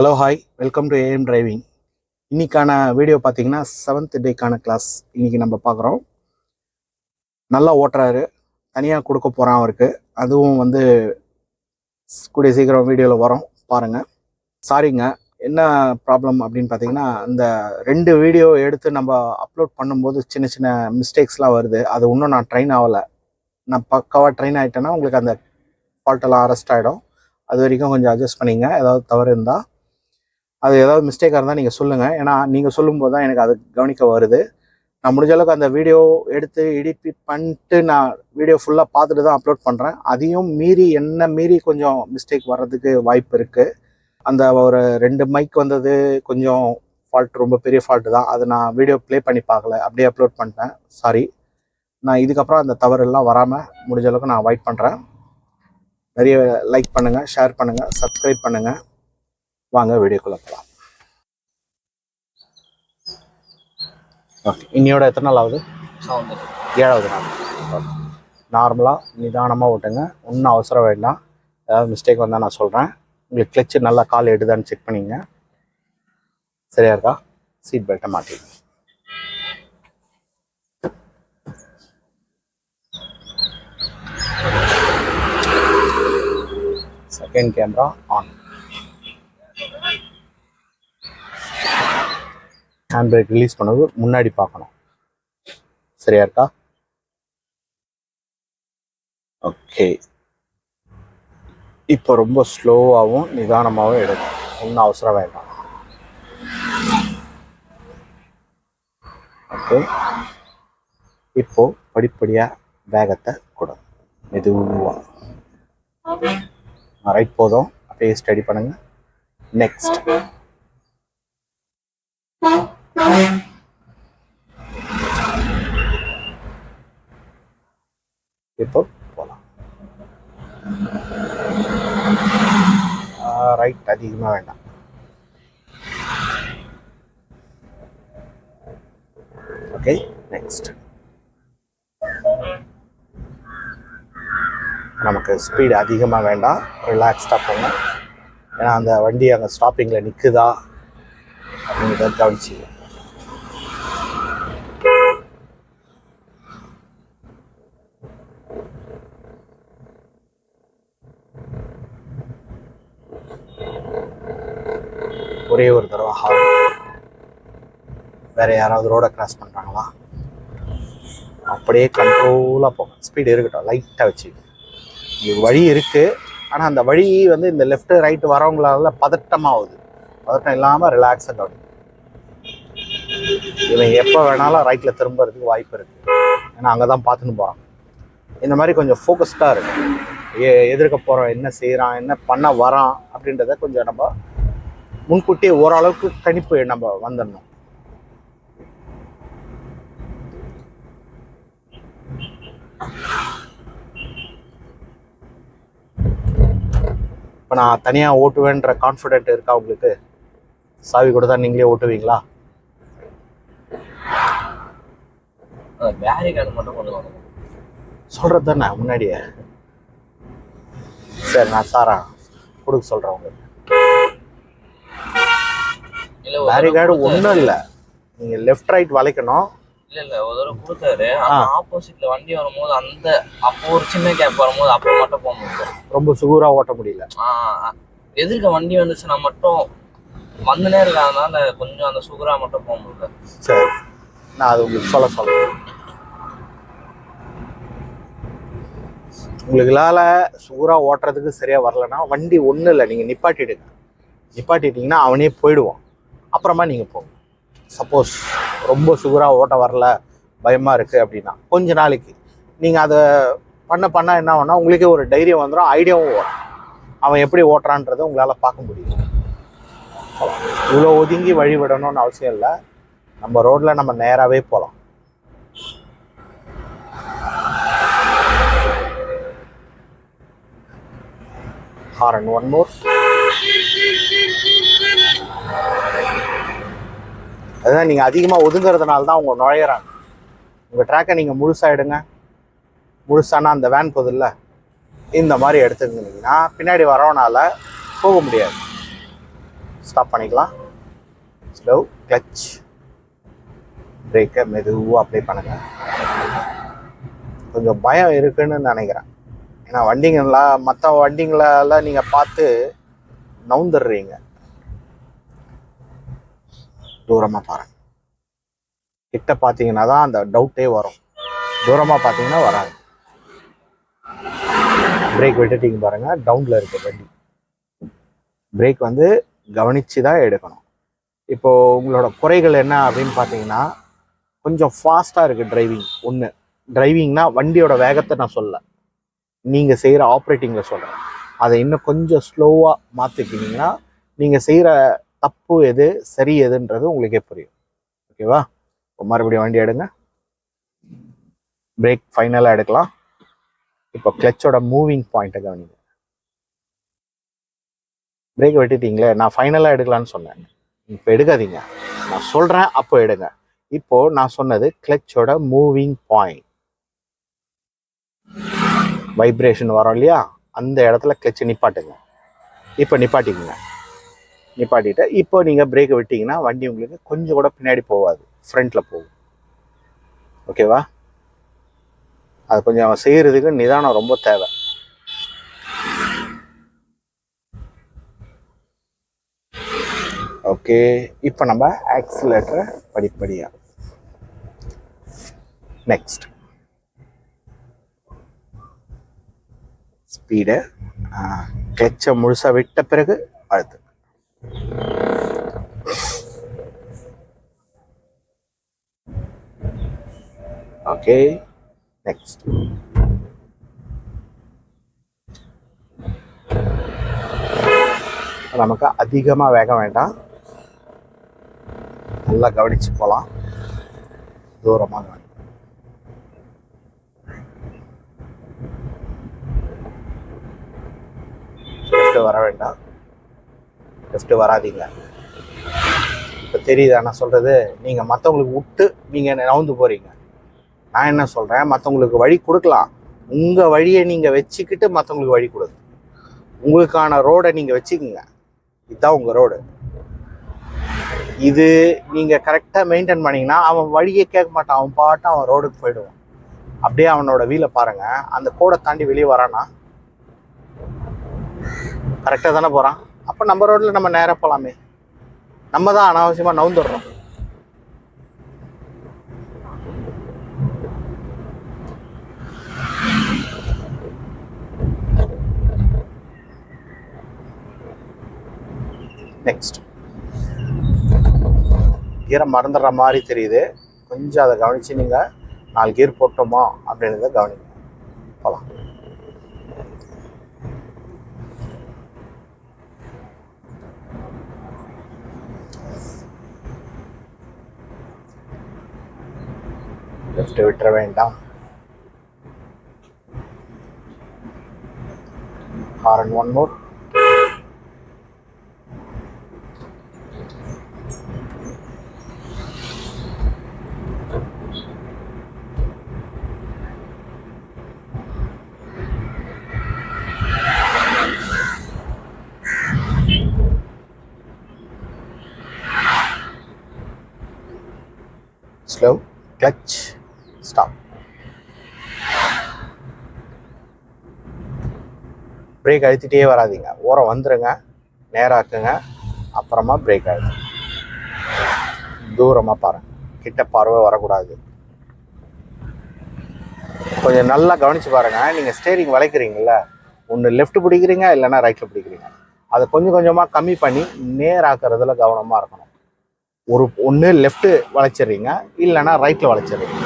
Hello hi welcome to AM driving இன்னைக்கான video பார்த்தீங்கன்னா seventh டேக்கான கிளாஸ் இன்றைக்கி நம்ம பார்க்குறோம். நல்லா ஓட்டுறாரு. தனியாக கொடுக்க போகிறான் அவருக்கு. அதுவும் வந்து கூடிய சீக்கிரம் வீடியோவில் வரோம். பாருங்கள் சாரிங்க என்ன ப்ராப்ளம் அப்படின்னு பார்த்தீங்கன்னா இந்த ரெண்டு வீடியோ எடுத்து நம்ம அப்லோட் பண்ணும்போது சின்ன சின்ன மிஸ்டேக்ஸ்லாம் வருது. அது இன்னும் நான் ட்ரெயின் ஆகலை. நான் பக்காவாக ட்ரெயின் ஆகிட்டேன்னா உங்களுக்கு அந்த ஃபால்ட்டெல்லாம் அரெஸ்ட் ஆகிடும் அது வரைக்கும் கொஞ்சம் அட்ஜஸ்ட் பண்ணிங்க. ஏதாவது தவறு இருந்தால் அது ஏதாவது மிஸ்டேக்காக இருந்தால் நீங்கள் சொல்லுங்கள் ஏன்னா நீங்கள் சொல்லும்போது தான் எனக்கு அது கவனிக்க வருது. நான் முடிஞ்ச அளவுக்கு அந்த வீடியோ எடுத்து எடிட் பண்ணிட்டு நான் வீடியோ ஃபுல்லாக பார்த்துட்டு தான் அப்லோட் பண்ணுறேன் அதையும் மீறி என்ன மீறி கொஞ்சம் மிஸ்டேக் வர்றதுக்கு வாய்ப்பு இருக்குது அந்த ஒரு ரெண்டு மைக் வந்தது கொஞ்சம் ஃபால்ட் ரொம்ப பெரிய ஃபால்ட்டு தான். அதை நான் வீடியோ ப்ளே பண்ணி பார்க்கல. அப்படியே அப்லோட் பண்ணிட்டேன். சாரி நான் இதுக்கப்புறம் அந்த தவறெல்லாம் வராமல் முடிஞ்ச அளவுக்கு நான் அவாய்ட் பண்ணுறேன் நிறைய லைக் பண்ணுங்கள் ஷேர் பண்ணுங்கள் சப்ஸ்கிரைப் பண்ணுங்கள் வாங்க வீடியோக்குள்ள போகலாம் ஓகே இன்னையோட எத்தனை நாள் ஆகுது? ஏழாவது நாள். நார்மலாக நிதானமாக ஓட்டுங்க. ஒன்றும் அவசரம் வேண்டாம். ஏதாவது மிஸ்டேக் வந்தால் நான் சொல்கிறேன் உங்களுக்கு கிளச்சு நல்லா கால் எடுதான்னு செக் பண்ணிங்க சரியா இருக்கா? சீட் பெல்ட்டை மாட்டிங்க second camera on hand brake release பண்ணது முன்னாடி பார்க்கணும். சரியா இருக்கா? ஓகே இப்போ ரொம்ப ஸ்லோவாகவும் நிதானமாகவும் எடுக்கும் ஒன்றும் அவசரம் வேண்டாம். ஓகே இப்போ படிப்படியாக வேகத்தை கொடு மெதுவாக ரைட் போதும். அப்படியே ஸ்டடி பண்ணுங்க. நெக்ஸ்ட் இப்போ போகலாம் ரைட் அதிகமாக வேண்டாம். ஓகே நெக்ஸ்ட் நமக்கு ஸ்பீடு அதிகமாக வேண்டாம். ரிலாக்ஸ்டாக போங்க. ஏன்னா அந்த வண்டி அங்கே ஸ்டாப்பிங்கில் நிற்குதா அப்படிங்கிறத கவனிச்சு ஒரே ஒரு தடவை ஹார்ன் வேற யாராவது ரோட கிராஸ் பண்ணுறாங்களா அப்படியே கண்ட்ரோலாக போகும் ஸ்பீடு இருக்கட்டும். லைட்டாக வச்சு. உங்களுக்கு வழி இருக்குது ஆனால் அந்த வழி வந்து இந்த லெஃப்ட் ரைட் வரவங்களால பதட்டமாகுது. பதட்டம் இல்லாமல் ரிலாக்ஸாக ஆகுது இவன் எப்போ வேணாலும் ரைட்டில் திரும்புறதுக்கு வாய்ப்பு இருக்குது ஏன்னா அங்கே தான் பார்த்துன்னு போகிறான் இந்த மாதிரி கொஞ்சம் ஃபோக்கஸ்டாக இருக்கும் எ எதிர்க்க போகிறோம் என்ன செய்கிறான் என்ன பண்ண வரான் அப்படின்றத கொஞ்சம் நம்ம முன்கூட்டியே ஓரளவுக்கு கணிப்பு நம்ம வந்துடணும். இப்போ நான் தனியாக ஓட்டுவேன்ற கான்ஃபிடென்ட் இருக்கா உங்களுக்கு? சாவி கொடுத்தா நீங்களே ஓட்டுவீங்களா? சொல்கிறது தானே முன்னாடியே. சரி நான் சாரா கொடுக்க சொல்கிறேன் உங்களுக்கு. பேரிகார்டு ஒன்றும் இல்லை நீங்கள் லெஃப்ட் ரைட் வளைக்கணும். இல்ல இல்ல ஒரு தடவை கொடுத்தாரு. ஆனா ஆப்போசிட்ல வண்டி வரும்போது அந்த அப்போ ஒரு சின்ன கேப் வரும்போது அப்போ மட்டும் போக முடியும் ரொம்ப சுகூராக ஓட்ட முடியல. எதிர்க்க வண்டி வந்துச்சுன்னா மட்டும் வந்துனே இருக்காதனால கொஞ்சம் அந்த சுகரா மட்டும் போக முடியல. சரி. நான் அது உங்களுக்கு சொல்ல சொல்கிறேன் உங்களுக்குலால சுகூராக ஓட்டுறதுக்கு சரியாக வரலன்னா வண்டி ஒன்றும் இல்லை நீங்கள் நிப்பாட்டிடுங்க. நிப்பாட்டிட்டீங்கன்னா அவனே போயிடுவான். அப்புறமா நீங்கள் போகும் சப்போஸ் ரொம்ப சுகராக ஓட்ட வரல பயமாக இருக்குது அப்படின்னா கொஞ்ச நாளைக்கு. நீங்கள் அதை பண்ண பண்ணால் என்ன ஆகும்னா உங்களுக்கே ஒரு தைரியம் வந்துடும் ஐடியாவும் வரும். அவன் எப்படி ஓட்டுறான்றதை உங்களால் பார்க்க முடியும். இவ்வளோ ஒதுங்கி வழி விடணும்னு அவசியம் இல்லை. நம்ம ரோட்டில் நம்ம நேராகவே போகலாம் ஹாரன் ஒன் மோர் அதுதான் நீங்கள் அதிகமாக ஒதுங்கிறதுனால தான் அவங்க நுழையிறாங்க. உங்கள் ட்ராக்கை நீங்கள் முழுசாக எடுங்க முழுசானா அந்த வேன் போதில்ல இந்த மாதிரி எடுத்துருந்தீங்கன்னா பின்னாடி வரவனால போக முடியாது. ஸ்டாப் பண்ணிக்கலாம். ஸ்லோ கிளச் பிரேக்கை மெதுவாக அப்ளை பண்ணுங்கள் கொஞ்சம் பயம் இருக்குன்னு நினைக்கிறேன். ஏன்னா வண்டிங்களா மற்ற வண்டிங்களெல்லாம் நீங்கள் பார்த்து நவுந்துடுறீங்க. தூரமாக பாருங்க. கிட்ட பார்த்தீங்கன்னா தான் அந்த டவுட்டே வரும். தூரமாக பார்த்தீங்கன்னா வராது. பிரேக் விட்டுட்டீங்க பாருங்க டவுனில் இருக்கு வண்டி. பிரேக் வந்து கவனிச்சு தான் எடுக்கணும். இப்போ உங்களோட குறைகள் என்ன அப்படின்னு பார்த்தீங்கன்னா கொஞ்சம் ஃபாஸ்ட்டாக இருக்குது டிரைவிங் ஒன்று டிரைவிங்னா வண்டியோட வேகத்தை நான் சொல்ல நீங்கள் செய்கிற ஆப்ரேட்டிங்கில் சொல்கிறேன் அதை இன்னும் கொஞ்சம் ஸ்லோவாக மாற்றிக்கிட்டீங்கன்னா நீங்கள் செய்கிற தப்பு எது சரி எதுன்றது உங்களுக்கே புரியும். ஓகேவா மறுபடியும் வண்டி எடுங்க. பிரேக் ஃபைனலாக எடுக்கலாம். இப்போ கிளச்சோட மூவிங் பாயிண்ட்டை கவனிங்க. பிரேக் வெட்டிட்டீங்களே நான் ஃபைனலாக எடுக்கலான்னு சொன்னேன். இப்போ எடுக்காதீங்க. நான் சொல்கிறேன் அப்போ எடுங்க. இப்போ நான் சொன்னது கிளச்சோட மூவிங் பாயிண்ட் வைப்ரேஷன் வரும் இல்லையா? அந்த இடத்துல கிளச்சை நிப்பாட்டுங்க. இப்போ நிப்பாட்டிக்குங்க. நிப்பாட்டிட்டு இப்போ நீங்கள் பிரேக்கை விட்டீங்கன்னா வண்டி உங்களுக்கு கொஞ்சம் கூட பின்னாடி போகாது. ஃப்ரண்ட்டில் போகும். ஓகேவா அது கொஞ்சம் செய்கிறதுக்கு நிதானம் ரொம்ப தேவை. ஓகே இப்போ நம்ம ஆக்சிலேட்டரை படிப்படியாக நெக்ஸ்ட் ஸ்பீடை கிளச்சை முழுசாக விட்ட பிறகு அழுத்து ஓகே நெக்ஸ்ட் நமக்கு அதிகமாக வேகம் வேண்டாம் நல்லா கவனிச்சு போகலாம் தூரமாக கவனி லெஃப்ட் வர வேண்டாம் லெஃப்ட்டு வராதீங்க. இப்போ தெரியுதா? நான் சொல்கிறது நீங்கள் மற்றவங்களுக்கு விட்டு நீங்கள் நவுந்து போகிறீங்க நான் என்ன சொல்கிறேன் மற்றவங்களுக்கு வழி கொடுக்கலாம். உங்கள் வழியை நீங்கள் வச்சுக்கிட்டு மற்றவங்களுக்கு வழி கொடுங்க உங்களுக்கான ரோடை நீங்கள் வச்சுக்கோங்க. இதுதான் உங்கள் ரோடு இது நீங்கள் கரெக்டாக மெயின்டைன் பண்ணிங்கன்னா அவன் வழியே கேட்க மாட்டான். அவன் பாட்டு அவன் ரோடுக்கு போயிடுவான். அப்படியே அவனோட வீலை பாருங்கள் அந்த கோடை தாண்டி வெளியே வரானா? கரெக்டாக தானே போகிறான் அப்போ நம்ம ரோட்டில் நம்ம நேராக போகலாமே நம்ம தான் அனாவசியமாக நவுந்துடுறோம். நெக்ஸ்ட் கீரை மறந்துடுற மாதிரி தெரியுது. கொஞ்சம் அதை கவனிச்சு நீங்கள் நாலு கீர் போட்டோமா அப்படின்றத கவனிங்க. போகலாம் லெஃப்ட் விட்டுற வேண்டாம் horn one more slow clutch stop brake அழுத்திட்டே வராதீங்க. ஓரம் வந்துடுங்க நேராக்குங்க. அப்புறமா பிரேக் அழுத்து தூரமாக பாருங்கள் கிட்ட பார்வை வரக்கூடாது. கொஞ்சம் நல்லா கவனிச்சு பாருங்கள் நீங்கள் ஸ்டேரிங் வளைக்கிறீங்கள ஒன்று லெஃப்ட் பிடிக்கிறீங்க இல்லைன்னா ரைட்டில் பிடிக்கிறீங்க. அதை கொஞ்சம் கொஞ்சமாக கம்மி பண்ணி நேராக்குறதுல கவனமாக இருக்கணும். ஒரு ஒன்று லெஃப்ட்டு வளைச்சிடுறீங்க இல்லைன்னா ரைட்டில் வளைச்சிடுறீங்க.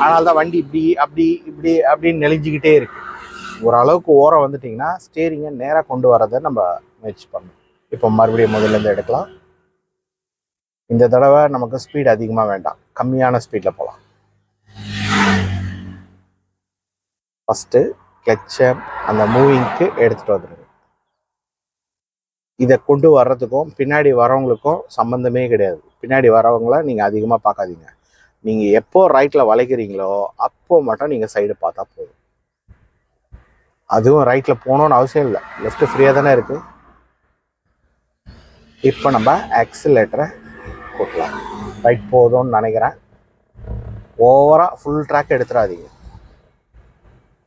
அதனால தான் வண்டி இப்படி அப்படி இப்படி அப்படின்னு நெளிஞ்சிக்கிட்டே இருக்குது ஓரளவுக்கு ஓரம் வந்துட்டிங்கன்னா ஸ்டேரிங்கை நேராக கொண்டு வரதை நம்ம முயற்சி பண்ணணும். இப்போ மறுபடியும் முதல்ல இருந்து எடுக்கலாம். இந்த தடவை நமக்கு ஸ்பீட் அதிகமாக வேண்டாம். கம்மியான ஸ்பீடில் போகலாம். ஃபஸ்ட்டு கிளச்சை அந்த மூவிங்க்கு எடுத்துகிட்டு வந்துடுங்க இதை கொண்டு வர்றதுக்கும் பின்னாடி வரவங்களுக்கும் சம்மந்தமே கிடையாது. பின்னாடி வரவங்கள நீங்கள் அதிகமாக பார்க்காதீங்க. நீங்கள் எப்போ ரைட்டில் வளைக்கிறீங்களோ அப்போ மட்டும் நீங்கள் சைடு பார்த்தா போதும். அதுவும் ரைட்டில் போகணுன்னு அவசியம் இல்லை. லெஃப்ட்டு ஃப்ரீயாக தானே இருக்குது இப்போ நம்ம ஆக்சிலேட்டரை கூட்டலாம். ரைட் போதும்னு நினைக்கிறேன். ஓவராக ஃபுல் ட்ராக் எடுத்துடாதீங்க.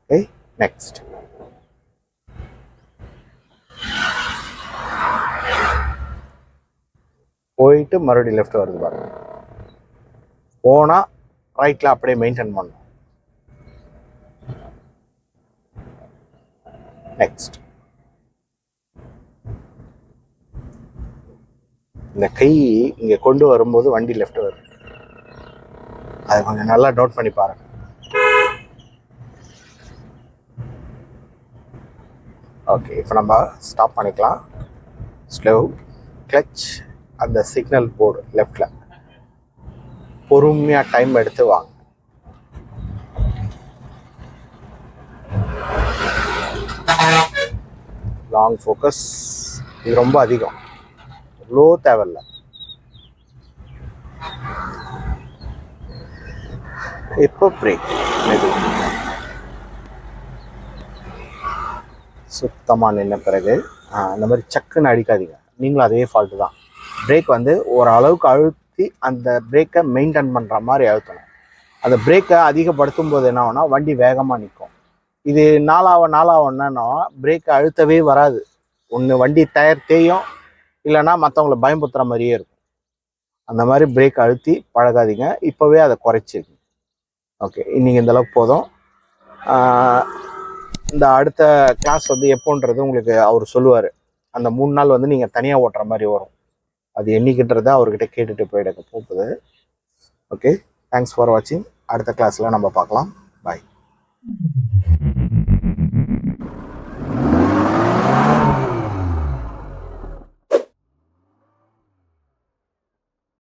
ஓகே நெக்ஸ்ட் போயிட்டு மறுபடியும் லெஃப்ட் வருது பாருங்க. போனால் ரைட்டில் அப்படியே மெயின்டைன் பண்ணணும். நெக்ஸ்ட் இந்த கை இங்கே கொண்டு வரும்போது வண்டி லெஃப்ட் வரும் அதை கொஞ்சம் நல்லா நோட் பண்ணி பாருங்க. ஓகே இப்போ நம்ம ஸ்டாப் பண்ணிக்கலாம். ஸ்லோ கிளச் அந்த சிக்னல் போர்டு லெஃப்டில் பொறுமையாக டைம் எடுத்து வாங்க. லாங் ஃபோக்கஸ் இது ரொம்ப அதிகம். லோ தேவையில்ல. இப்போ பிரேக் சுத்தமாக நின்ன பிறகு அந்த இந்த மாதிரி சக்குன்னு அடிக்காதீங்க. நீங்களும் அதே ஃபால்ட்டு தான். பிரேக் வந்து ஓரளவுக்கு அழுத்தி அந்த பிரேக்கை மெயின்டைன் பண்ணுற மாதிரி அழுத்தணும். அந்த பிரேக்கை அதிகப்படுத்தும் போது என்ன ஆகுனா வண்டி வேகமாக நிற்கும் இது நாளாவ நாளாவ என்னன்னா பிரேக்கை அழுத்தவே வராது. ஒன்று வண்டி டயர் தேயும் இல்லைன்னா மற்றவங்கள பயம்புத்துற மாதிரியே இருக்கும். அந்த மாதிரி பிரேக் அழுத்தி பழகாதீங்க. இப்போவே அதை குறைச்சிருங்க. ஓகே இன்னைக்கு இந்தளவுக்கு போதும். இந்த அடுத்த கிளாஸ் வந்து எப்போன்றது உங்களுக்கு அவர் சொல்லுவார். அந்த மூணு நாள் வந்து நீங்கள் தனியாக ஓட்டுற மாதிரி வரும். அது என்னைக்குன்றதை அவர்கிட்ட கேட்டுட்டு போயிடுங்க போகுது ஓகே தேங்க்ஸ் ஃபார் வாட்சிங் அடுத்த கிளாஸில் நம்ம பார்க்கலாம். பாய் Mm-hmm.